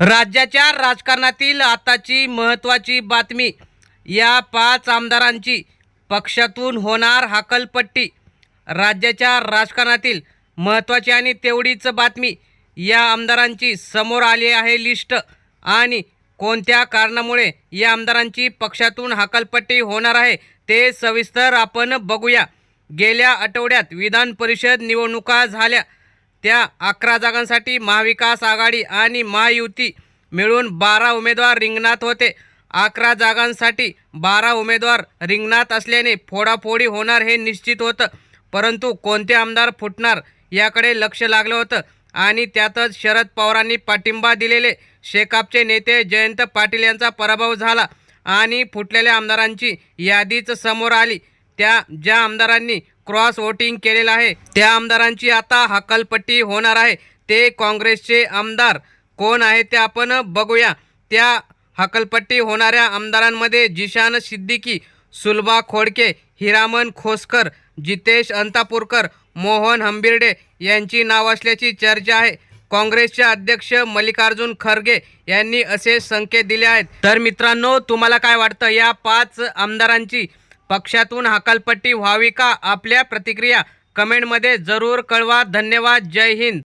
राज्याच्या राजकारणातील आताची महत्त्वाची बातमी या पाच आमदारांची पक्षातून होणार हाकलपट्टी राज्याच्या राजकारणातील महत्त्वाची आणि तेवढीच बातमी या आमदारांची समोर आली आहे लिस्ट. आणि कोणत्या कारणामुळे या आमदारांची पक्षातून हाकलपट्टी होणार आहे ते सविस्तर आपण बघूया. गेल्या आठवड्यात विधान परिषद निवडणुका झाल्या. त्या अकरा जागांसाठी महाविकास आघाडी आणि महायुती मिळून बारा उमेदवार रिंगणात होते. अकरा जागांसाठी बारा उमेदवार रिंगणात असल्याने फोडाफोडी होणार हे निश्चित होतं. परंतु कोणते आमदार फुटणार याकडे लक्ष लागलं होतं आणि त्यातच शरद पवारांनी पाठिंबा दिलेले शेकापचे नेते जयंत पाटील यांचा पराभव झाला आणि फुटलेल्या आमदारांची यादीच समोर आली. त्या ज्या आमदारांनी क्रॉस वोटिंग केलेलं आहे. त्या आमदारांची आता हकलपट्टी होणार आहे. ते काँग्रेसचे आमदार कोण आहे ते आपण बघूया. त्या हकलपट्टी होणाऱ्या आमदारांमध्ये जिशान सिद्दीकी सुलभा खोडके हिरामन खोसकर जितेश अंतापूरकर मोहन हंबिर्डे यांची नाव असल्याची चर्चा आहे. काँग्रेसचे अध्यक्ष मल्लिकार्जुन खरगे यांनी असे संकेत दिले आहेत. तर मित्रांनो तुम्हाला काय वाटतं? या पाच आमदारांची पक्षातून हकालपट्टी व्हावी का? आपल्या प्रतिक्रिया कमेंटमध्ये जरूर कळवा. धन्यवाद. जय हिंद.